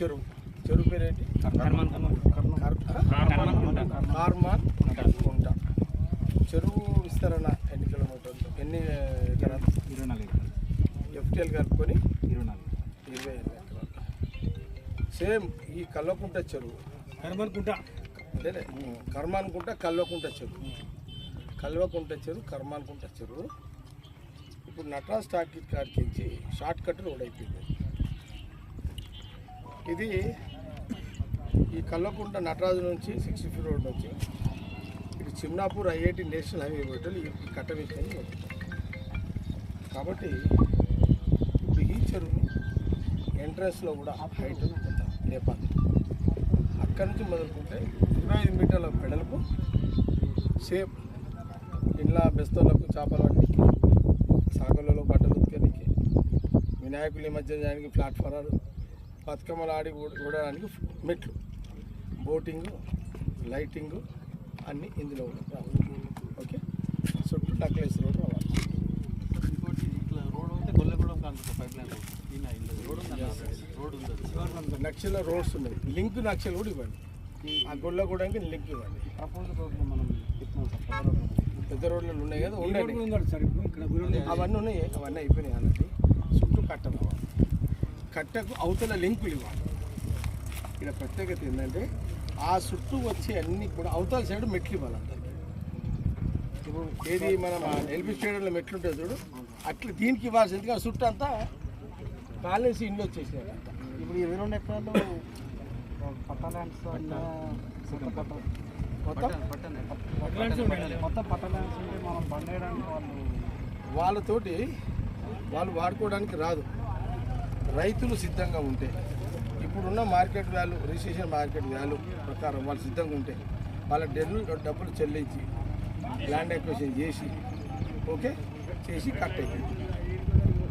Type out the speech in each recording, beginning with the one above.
చెరువు. చెరువు పేరు ఏంటి కర్మాన్. కుంట చెరువు విస్తరణ ఎన్ని కిలోమీటర్లు ఎన్ని ఎకరాలు? ఇరవై నాలుగు. ఎఫ్టీఎల్ కలుపుకొని ఇరవై నాలుగు. ఇరవై ఎకరాలు. సేమ్ ఈ కల్వకుంట చెరువు. కర్మానుకుంటా అదేలే కర్మానుకుంట కల్వకుంట చెరువు. కల్వకుంట చెరువు కర్మానుకుంట చెరువు. ఇప్పుడు నటరాజ్ స్టాక్ కాడికించి షార్ట్ కట్ రోడ్ అయిపోయింది ఇది ఈ కల్లకుంట నటరాజు నుంచి సిక్స్టీ ఫీట్ రోడ్ నుంచి ఇటు చిమ్నాపూర్ ఐఐటి నేషనల్ హైవే పోయిటలు ఈ కట్ట కాబట్టి ఇప్పుడు ఈ చెరువు ఎంట్రన్స్లో కూడా హైట్ నేపాల్ అక్కడి నుంచి మొదలుకుంటే ఇరవై ఐదు మీటర్ల పెడలకు సేమ్ ఇంట్లో బెస్తోళ్ళకు చేపలు పట్టడానికి సాగలలో బట్టలు ఉతికడానికి వినాయకుల మధ్య చేయడానికి ప్లాట్ఫారాలు బతుకమ్మలు ఆడి ఊడడానికి మెట్లు. బోటింగ్ లైటింగ్ అన్నీ ఇందులో రావాలి ఓకే? చుట్టూ నక్లెస్ రోడ్ రావాలి. ఇంకోటి ఇట్లా రోడ్ అయితే గొల్లగూడెం కాదు పైప్ లైన్ రోడ్ ఉంది. రోడ్ ఉంది. నక్షల రోడ్స్ ఉన్నాయి. లింక్ నక్షలు కూడా ఇవ్వండి. ఆ గొల్ల కూడా లింక్ ఇవ్వండి. రోడ్లో మనం పెద్ద రోడ్లు ఉన్నాయి. కదా ఉండండి. అవన్నీ ఉన్నాయి. అవన్నీ అయిపోయినాయి అన్నట్టు చుట్టూ కట్ట రావాలి కట్టకు అవతల లింకులు ఇవ్వాలి. ఇక్కడ ప్రత్యేకత ఏంటంటే ఆ చుట్టూ వచ్చే అన్ని కూడా అవతల సైడ్ మెట్లు ఇవ్వాలి అందరికి. ఇప్పుడు ఏది మనం ఎల్బీ స్టేడియంలో మెట్లు ఉంటుంది చూడు అట్లా దీనికి ఇవ్వాల్సిందిగా ఆ చుట్టూ అంతా కాలేసి ఇండ్లు వచ్చేసినాయి. ఇప్పుడు ఇరవై రెండు ఎకరాలు పట్టా ల్యాండ్స్ మొత్తం మొత్తం పట్టా ల్యాండ్స్ ఉంటే మనం పండేయడానికి వాళ్ళు వాళ్ళతోటి వాళ్ళు వాడుకోవడానికి రాదు. రైతులు సిద్ధంగా ఉంటే ఇప్పుడున్న market value registration market value ప్రకారం వాళ్ళు సిద్ధంగా ఉంటే వాళ్ళ డెన్ను డబ్బులు చెల్లించి ల్యాండ్ ఎక్వేషన్ చేసి ఓకే చేసి కట్ అయిపోయింది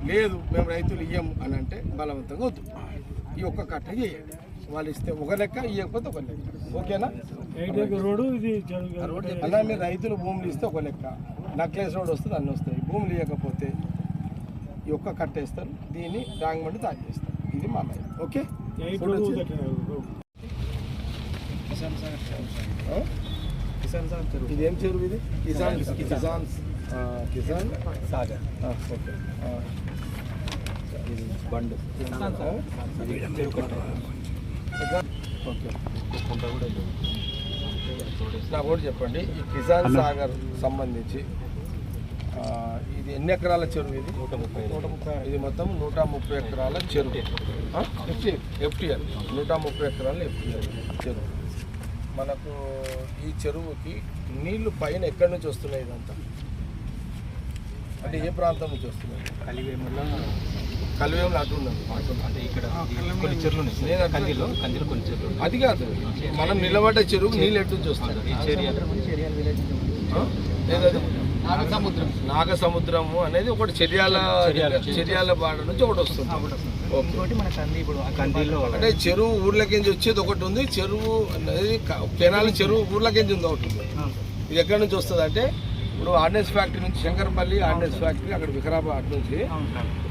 లేదు మేము రైతులు ఇయ్యము అని అంటే బలవంతంగా వద్దు. ఈ ఒక్క కట్ట చేయండి. వాళ్ళు ఇస్తే ఒక లెక్క ఇవ్వకపోతే ఒక లెక్క. ఓకేనా? రోడ్డు ఇది అలా మీరు రైతులు భూములు ఇస్తే ఒక లెక్క. నక్లెస్ రోడ్ వస్తుంది అన్నీ వస్తాయి భూములు ఇవ్వకపోతే ఈ ఒక్క కట్టేస్తారు. దీన్ని డాంగమండి తాగేస్తారు ఇది మా లైన్ ఓకే? ఇది ఏం చెరువు. ఇది కిసాన్ కిసాన్ కిసాన్. సాగర్. ఆ, ఓకే. ఇది బండ్. ఓకే. నాకు కూడా చెప్పండి. ఈ కిసాన్ సాగర్ సంబంధించి ఇది ఎన్ని ఎకరాల చెరువు ఇది? నూట ముప్పై ఐదు. ఇది మొత్తం నూట ముప్పై ఎకరాల చెరువు. ఎఫ్టీఎల్. ఎఫ్టీఎల్. నూట ముప్పై ఎకరాల ఎఫ్టీఎల్ చెరువు. మనకు ఈ చెరువుకి నీళ్ళు పైన ఎక్కడి నుంచి వస్తున్నాయి ఇదంతా? అంటే ఏ ప్రాంతం నుంచి వస్తున్నాయి? కలివేముల కలివేములు అటు ఉన్నది. అంటే ఇక్కడ కొన్ని చెరువులు ఉన్నాయి. కందిలో కందిలో కొన్ని చెరువులు. అది కాదు. మనం నిలబడ్డ చెరువు నీళ్ళు ఎటు నుంచి వస్తాయి? ఈ చేరియా ఆ? ఏదది? నాగ సముద్రము అనేది ఒకటి చర్యాల చర్యాల. బాడ నుంచి ఒకటి వస్తుంది. ఓకే. ఇంకోటి మన కంది ఇప్పుడు ఆ కందిలో అంటే చెరువు ఊర్లకించి వచ్చేది ఒకటి ఉంది. చెరువు అనేది కెనాల్ చెరువు ఊర్లకించి ఉంది ఒకటి ఉంది. ఇది ఎక్కడి నుంచి వస్తుంది అంటే ఇప్పుడు ఆర్డినెన్స్ ఫ్యాక్టరీ నుంచి శంకరపల్లి ఆర్డినెన్స్ ఫ్యాక్టరీ అక్కడ వికారాబాద్ నుంచి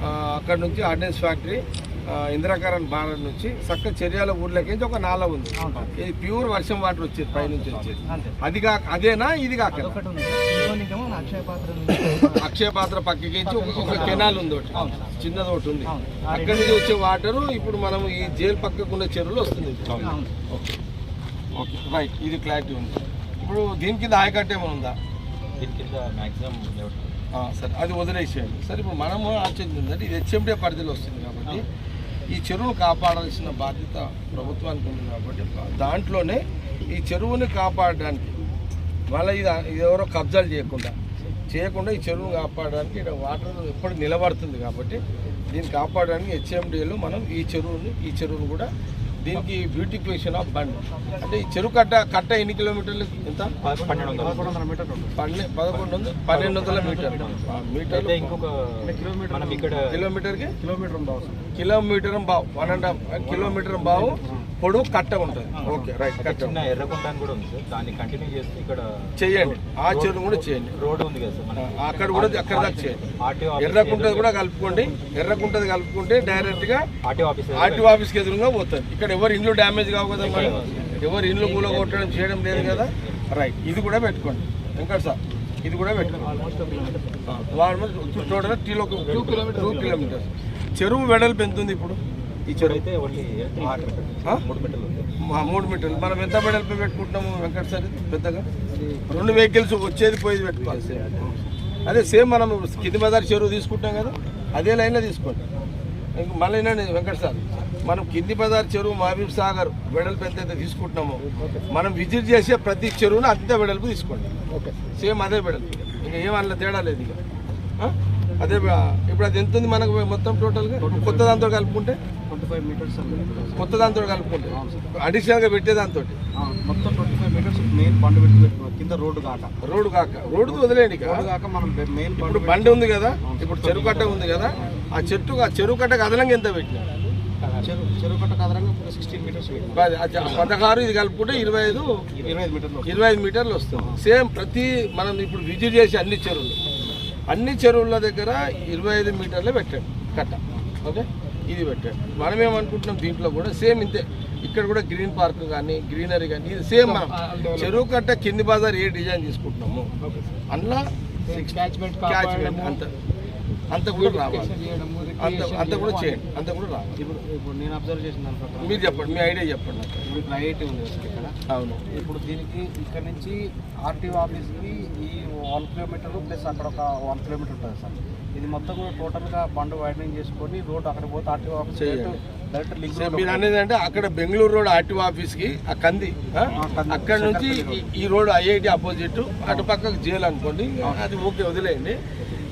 ఆ, అక్కడ నుంచి ఆర్డినెన్స్ ఫ్యాక్టరీ ఆ, ఇందిరాకరణ్ భారత్ నుంచి చక్క చర్యాల ఊర్లకించి ఒక నాల ఉంది. ఇది ప్యూర్ వర్షం వాటర్ వచ్చేది పైనుంచి వచ్చేది. అంతే. అది కాక అదేనా ఇది కాక? అక్షయ పాత్ర పక్కకించి ఒక ఒక కెనాల్ ఉంది ఒకటి. చిన్నది ఒకటి ఉంది. అక్కడి నుంచి వచ్చే వాటర్ ఇప్పుడు మనం ఈ జైలు పక్కకు ఉన్న చెరువులో వస్తుంది. ఓకే. ఓకే. రైట్. ఇది క్లారిటీ ఉంది. ఇప్పుడు దీని కింద ఆయకట్ట ఏమైనా ఉందా? దీని కింద మ్యాక్సిమం సరే. అది వదిలేసేయండి. సరే ఇప్పుడు మనము ఆలోచించిందంటే ఇది హెచ్ఎండే పరిధిలో వస్తుంది కాబట్టి ఈ చెరువును కాపాడాల్సిన బాధ్యత ప్రభుత్వానికి ఉంది కాబట్టి దాంట్లోనే ఈ చెరువుని కాపాడడానికి మళ్ళీ ఇది ఇది ఎవరో కబ్జాలు చేయకుండా చేయకుండా ఈ చెరువును కాపాడడానికి ఇక్కడ వాటర్ ఎప్పుడు నిలబడుతుంది కాబట్టి దీన్ని కాపాడడానికి హెచ్ఎండిలో మనం ఈ చెరువుని ఈ చెరువును కూడా దీనికి బ్యూటిఫికేషన్ ఆఫ్ బండ్. అంటే ఈ చెరువు కట్ట కట్ట ఎన్ని కిలోమీటర్లు? ఎంత? పన్నెండు వందల మీటర్ పన్నె పదకొండు వందల? పన్నెండు వందల మీటర్లు. ఇంకొక కిలోమీటర్ మనం ఇక్కడ కిలోమీటర్కి? కిలోమీటర్ బావు కిలోమీటర్ బావు. వన్ అండ్ హాఫ్ కిలోమీటర్ బావు. పొడుగు కట్ట ఉంటుంది. ఓకే రైట్ కట్ట చిన్న ఎర్రకుంట అని కూడా ఉంది సార్. దాన్ని కంటిన్యూ చేస్తే ఇక్కడ చేయండి. ఆ చెరువు కూడా చేయండి. రోడ్ ఉంది కదా సార్. అక్కడ కూడా అక్కడ దాకా చేయండి. ఎర్రకుంటది కూడా కలుపుకోండి. ఎర్రకుంటది కలుపుకుంటే డైరెక్ట్గా ఆర్టీఓ ఆఫీస్ ఎదురుగా పోతుంది. ఇక్కడ ఎవరు ఇండ్లు డ్యామేజ్ కావు కదా ఎవరు ఇండ్లు కూల కొట్టడం చేయడం లేదు కదా? రైట్ ఇది కూడా పెట్టుకోండి. వెంకట సార్ ఇది కూడా పెట్టుకోండి. టోటల్ టీలో టూ కిలోమీటర్ టూ కిలోమీటర్స్. చెరువు వెడల్పు ఎంత ఉంది ఇప్పుడు? మూడు మీటర్లు మూడు మీటర్లు మనం ఎంత వెడల్పు పెట్టుకుంటున్నాము వెంకట సార్? పెద్దగా? రెండు వెహికల్స్ వచ్చేది పోయేది పెట్టుకోవాలి. అదే సేమ్ మనం కింది బజార్ చెరువు తీసుకుంటాం కదా అదే లైన్లో తీసుకోండి. ఇంక మళ్ళీ వెంకట సార్. మనం కింది బజార్ చెరువు మహబూబ్ సాగర్ వెడల్పు ఎంతైతే తీసుకుంటున్నామో మనం విజిట్ చేసే ప్రతి చెరువును అంతే వెడల్పు తీసుకోండి. ఓకే. సేమ్ అదే వెడల్పు ఇంకా ఏం అందులో తేడా లేదు ఇక? అదే ఇప్పుడు అది ఎంత ఉంది మనకు మొత్తం టోటల్గా కొత్త దాంతో కలుపుకుంటే? ట్వంటీ ఫైవ్ మీటర్స్ కొత్త దాంతో కలుపుకుంటే అడిషనల్గా పెట్టే దాంతో మొత్తం twenty five meters main bund పెట్టి కింద రోడ్డు కాక. రోడ్డు కాక. రోడ్డు వదిలేండి. రోడ్డు కాక మనం మెయిన్ ఇప్పుడు బండి ఉంది కదా? ఇప్పుడు చెరువు కట్ట ఉంది కదా? ఆ చెట్టు ఆ చెరువు కట్టకు అదనంగా ఎంత పెట్టినా చెరువు కట్ట కదరంగా సిక్స్టీన్ మీటర్స్ పదహారు ఇది కలుపుకుంటే ఇరవై ఐదు ఇరవై ఐదు మీటర్లు ఇరవై ఐదు మీటర్లు వస్తుంది. సేమ్ ప్రతి మనం ఇప్పుడు విజిట్ చేసే అన్ని చెరువులు. అన్ని చెరువుల దగ్గర ఇరవై ఐదు మీటర్లే పెట్టండి కట్ట. ఓకే? ఇది పెట్టండి మనం ఏమనుకుంటున్నాం దీంట్లో కూడా సేమ్ ఇంతే. ఇక్కడ కూడా గ్రీన్ పార్క్ కానీ గ్రీనరీ కానీ ఇది సేమ్ మనం. చెరువు కట్ట కింది బజార్ ఏ డిజైన్ తీసుకుంటున్నాము అందులో అంత అంత కూడా రావాలి. అంత అంత కూడా చేయండి. అంత కూడా రావాలి. ఇప్పుడు ఇప్పుడు నేను అబ్జర్వ్ చేసిన మీరు చెప్పండి మీ ఐడియా చెప్పండి. ఇప్పుడు ఇక్కడ ఐఐటి ఉంది ఇక్కడ. అవును. ఇప్పుడు దీనికి ఇక్కడ నుంచి ఆర్టీఓ ఆఫీస్కి ఈ వన్ కిలోమీటర్ ప్లస్ అక్కడ ఒక వన్ కిలోమీటర్ ఉంటుంది సార్. ఇది మొత్తం కూడా టోటల్గా బండ్ వైడనింగ్ చేసుకొని రోడ్ అక్కడ పోతే ఆర్టీఓ ఆఫీస్. డైరెక్ట్ లింక్ మీరు అనేది అంటే అక్కడ బెంగళూరు రోడ్ ఆర్టీఓ ఆఫీస్కి ఆ కంది. అక్కడ నుంచి ఈ- రోడ్ ఐఐటి ఆపోజిట్ అటు పక్కకు జైలు అనుకోండి అది ఓకే వదిలేయండి.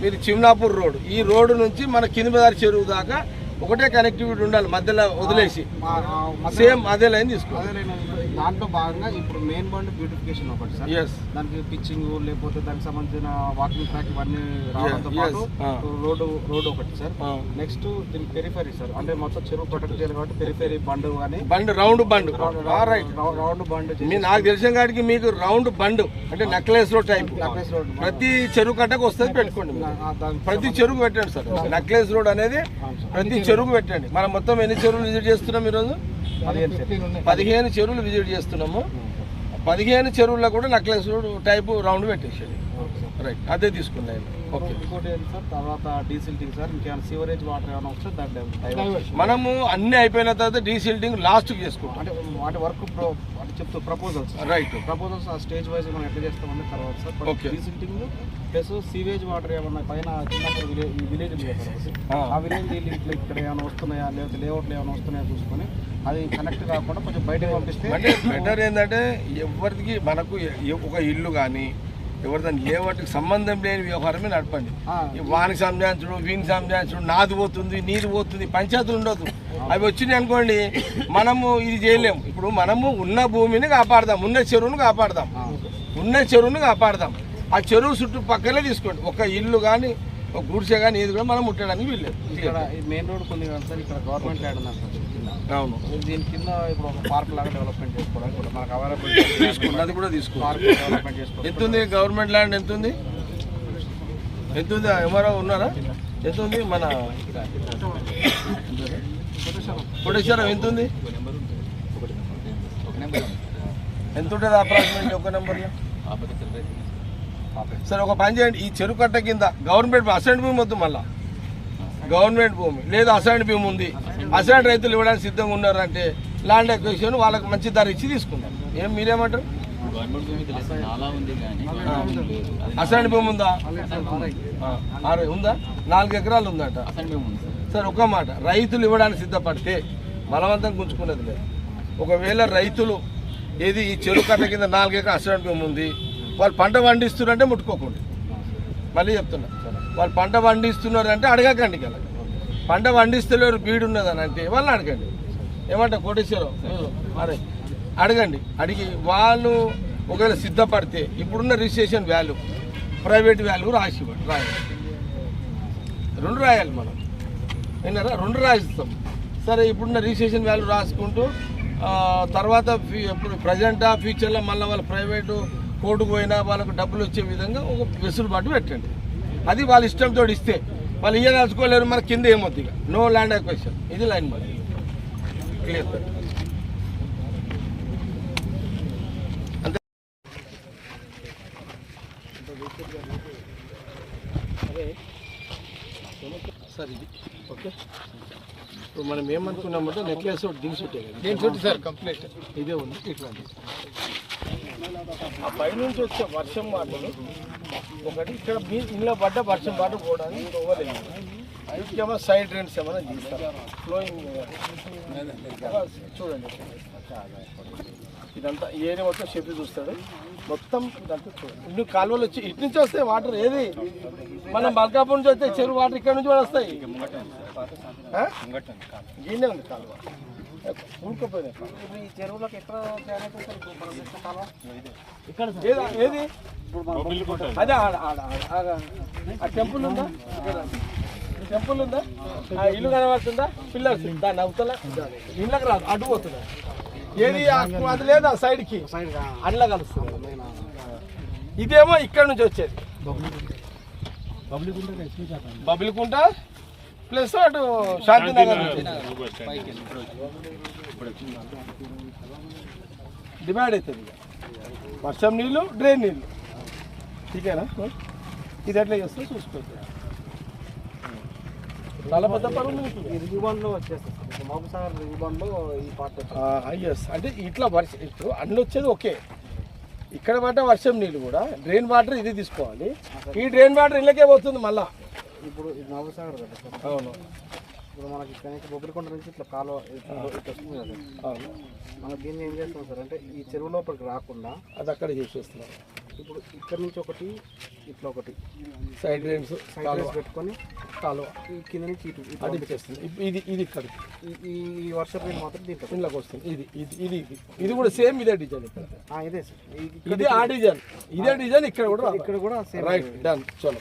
మీరు చిమ్నాపూర్ రోడ్ ఈ రోడ్డు నుంచి మన కింది బజార్ చెరువు దాకా ఒకటే కనెక్టివిటీ ఉండాలి మధ్యలో వదిలేసి. సేమ్ అదే లైన్ తీసుకోవాలి దాంట్లో భాగంగా ఇప్పుడు మెయిన్ బండ్ బ్యూటిఫికేషన్ ఒకటి సార్ దానికి పిచ్చింగ్ లేకపోతే దానికి సంబంధించిన వాకింగ్ ట్రాక్ ఇవన్నీ రావడంతో. పాటు ఆ. రోడ్డు రోడ్ ఒకటి సార్ నెక్స్ట్ దీని పెరిఫరీ సార్ అంటే మొత్తం చెరువు ప్రొటెక్ట్ చేయాలి కాబట్టి పెరిఫరీ బండ్ కానీ bund round bund. Right round bund నాకు తెలిసిన కాడికి మీకు రౌండ్ బండ్ అంటే నెక్లెస్లో టైప్ నెక్లెస్ రోడ్ ప్రతి చెరువు కట్టకు వస్తుంది పెట్టుకోండి. దానికి ప్రతి చెరువు పెట్టండి సార్ నెక్లెస్ రోడ్ అనేది ప్రతి చెరువు పెట్టండి. మనం మొత్తం ఎన్ని చెరువులు విజిట్ చేస్తున్నాం ఈరోజు? పదిహేను చెరువులు విజిట్ చేస్తున్నాము. పదిహేను చెరువుల్లో కూడా నెక్లెస్ టైపు రౌండ్ పెట్టేసేది. రైట్ అదే తీసుకున్నాయి. ఓకే ఇంకోటి ఏంటి సార్? తర్వాత డీసిల్టింగ్ సార్ ఇంకేమైనా సీవరేజ్ వాటర్ ఏమైనా వస్తే చేయాలి. మనము అన్ని అయిపోయిన తర్వాత డీసిల్టింగ్ లాస్ట్ చేసుకుంటాం. అంటే వాటి వర్క్ చెప్తూ ప్రపోజల్స్ రైట్ ప్రపోజల్స్ ఆ స్టేజ్ వైజ్ మనం ఎట్లా చేస్తామని తర్వాత sir. Okay. Desilting plus sewage water ఏమన్నా పైన చిన్నప్పుడు విలేజ్ విలేజ్ ఆ. విలేజ్ నీళ్ళు ఇట్లా ఇక్కడ ఏమైనా వస్తున్నాయా? లేకపోతే లేఅవుట్లు ఏమైనా వస్తున్నాయా చూసుకొని అది కనెక్ట్ కాకుండా కొంచెం బయటకు పంపిస్తే అంటే బెటర్ ఏంటంటే ఎవరికి మనకు ఒక ఇల్లు కానీ ఎవరి దాని ఏ వాటికి సంబంధం లేని వ్యవహారమే నడపండి. వానికి సంజాయించడం వీనికి సంజాయించడం నాది పోతుంది నీది పోతుంది పంచాయతీలు ఉండదు. అవి వచ్చినాయి అనుకోండి మనము ఇది చేయలేము. ఇప్పుడు మనము ఉన్న భూమిని కాపాడదాం ఉన్న చెరువును కాపాడదాం. ఉన్న చెరువును కాపాడదాం. ఆ చెరువు చుట్టుపక్కలే తీసుకోండి. ఒక ఇల్లు కానీ ఒక గుడిసె కానీ ఏది కూడా మనం ముట్టడానికి వీల్లేదు. మెయిన్ రోడ్ కొన్ని ఇక్కడ గవర్నమెంట్ ల్యాండ్ అవును. దీని కింద ఇప్పుడు ఒక పార్క్ లాగా డెవలప్మెంట్ చేసుకోవడానికి కూడా మనకు అవైలబుల్ తీసుకోండి అది కూడా తీసుకోండి పార్క్ డెవలప్మెంట్ చేసుకోవడానికి ఎంత ఉంది? గవర్నమెంట్ ల్యాండ్ ఎంత ఉంది? ఎంత ఉంది? ఎవరో ఉన్నారా? ఎంత ఉంది? మన కోటేశ్వరం ఎంత ఉంది? ఎంత ఉంటుంది అప్రాక్సిమేట్ ఒక నెంబర్లో సరే ఒక పని చేయండి. ఈ చెరువు కట్ట కింద గవర్నమెంట్ భూమి వద్దు మళ్ళా. గవర్నమెంట్ భూమి. లేదా అసైన్ భూమి ఉంది. అసైన్ రైతులు ఇవ్వడానికి సిద్ధంగా ఉన్నారంటే ల్యాండ్ అక్విజిషన్ వాళ్ళకి మంచి ధర ఇచ్చి తీసుకుంటాం ఏం మీరేమంటారు? అసైన్ భూమి ఉందా? ఉందా? నాలుగు ఎకరాలు ఉందట. సరే ఒక మాట. రైతులు ఇవ్వడానికి సిద్ధపడితే బలవంతం గుంజుకున్నది లేదు. ఒకవేళ రైతులు ఏది ఈ చెరువు కట్ట కింద నాలుగు ఎకరాలు అసైన్ భూమి ఉంది వాళ్ళు పంట పండిస్తున్నారంటే ముట్టుకోకండి. మళ్ళీ చెప్తున్నా. వాళ్ళు పంట పండిస్తున్నారు అంటే అడగకండి కదా పంట పండిస్తలేరు బీడు ఉన్నదని అంటే వాళ్ళని అడగండి. ఏమంటే కోటేశ్వరం అరే అడగండి. అడిగి వాళ్ళు ఒకవేళ సిద్ధపడితే ఇప్పుడున్న రిజిస్ట్రేషన్ వాల్యూ ప్రైవేట్ వాల్యూ రాసి రాయాలి రెండు రాయాలి మనం. విన్నారా? రెండు రాయిస్తాం. సరే ఇప్పుడున్న రిజిస్ట్రేషన్ వాల్యూ రాసుకుంటూ తర్వాత ఇప్పుడు ప్రజెంటా ఫ్యూచర్లో మళ్ళీ వాళ్ళ ప్రైవేటు కోర్టుకు పోయినా వాళ్ళకు డబ్బులు వచ్చే విధంగా ఒక వెసులుబాటు పెట్టండి. అది వాళ్ళ ఇష్టంతో ఇస్తే వాళ్ళు ఇయ్యదలుచుకోలేరు మన కింద ఏమొద్దు ఇక. నో ల్యాండ్ అక్వేషన్ ఇది లైన్ మరి. క్లియర్ సార్ ఇది. ఓకే. ఇప్పుడు మనం ఏమనుకున్నామంటే నెక్లెస్ ఒకటి దించి దించి సార్ కంప్లీట్ ఇదే ఉంది ఇట్లాంటి ఆ పైనుంచి వచ్చే వర్షం మాటలు ఒకటి ఇక్కడ మీ ఇంట్లో పడ్డ వర్షం పాట పోవడానికి పోవలేదు ఇంకేమో సైడ్ రెంట్స్ ఏమైనా తీస్తారు? ఫ్లోయింగ్ చూడండి. ఇదంతా ఏరియా మొత్తం చెప్పి చూస్తాడు. మొత్తం ఇదంతా చూడండి. ఇన్ని కాలువలు వచ్చి ఇటు నుంచి వస్తాయి వాటర్ ఏది? మనం బల్కాపూర్ నుంచి వస్తే చెరువు వాటర్ ఇక్కడ నుంచి కూడా వస్తాయి. ఉంది కాలువ. ఇప్పుడు ఈ చెరువులకు ఎక్కడ? ఏది అదే. ఆ టెంపుల్ ఉందా? టెంపుల్ ఉందా? ఆ ఇల్లు కనబడుతుందా? పిల్లర్స్ దాన్ని అవతల ఇళ్ళకి రాదు అడ్డు పోతుందా ఏది ఆ- అది లేదా సైడ్కి సైడ్గా అట్లా కలుస్తుంది. ఇదేమో ఇక్కడ నుంచి వచ్చేది. బబిలికుంట ప్లస్ అటు శాంతినగర్ డివైడ్ అవుతుంది. వర్షం నీళ్ళు డ్రైన్ నీళ్ళు. ఠీకేనా ఇది ఎట్లా చేస్తే చూసుకోవచ్చు. ఎస్ అంటే ఇట్లా వర్షం ఇప్పుడు అన్ని వచ్చేది ఓకే. ఇక్కడ పడ్డ వర్షం నీళ్ళు కూడా డ్రైన్ వాటర్ ఇది తీసుకోవాలి. ఈ డ్రైన్ వాటర్ ఇళ్ళకే పోతుంది మళ్ళా. ఇప్పుడు ఇది మహబూబ్ సాగర్ కదా సార్? అవును. ఇప్పుడు మనకి ఇక్కడ నుంచి బొబ్బిలికొండ నుంచి ఇట్లా కాలువ ఇట్లా వస్తుంది కదా అవును. మనం దీన్ని ఏం చేస్తాం సార్ అంటే ఈ చెరువు లోపలికి రాకుండా అది అక్కడ చేసేస్తున్నాం. ఇప్పుడు ఇక్కడ నుంచి ఒకటి ఇట్లా ఒకటి. సైడ్ డ్రైన్స్ సైడ్ రేస్ పెట్టుకొని కాలువ. ఈ కింద నుంచి ఇటు అది చేస్తుంది ఇది ఇది ఇక్కడ ఈ- వర్షం నీళ్ళు మాత్రం దీంట్లో ఇంట్లోకి వస్తుంది. ఇది ఇది ఇది ఇది. ఇది కూడా సేమ్ ఇదే డిజైన్ ఇక్కడ. ఇదే సార్. ఇది ఆ డిజైన్. ఇదే డిజైన్ ఇక్కడ కూడా ఇక్కడ కూడా సేమ్ రైట్ డన్. చలో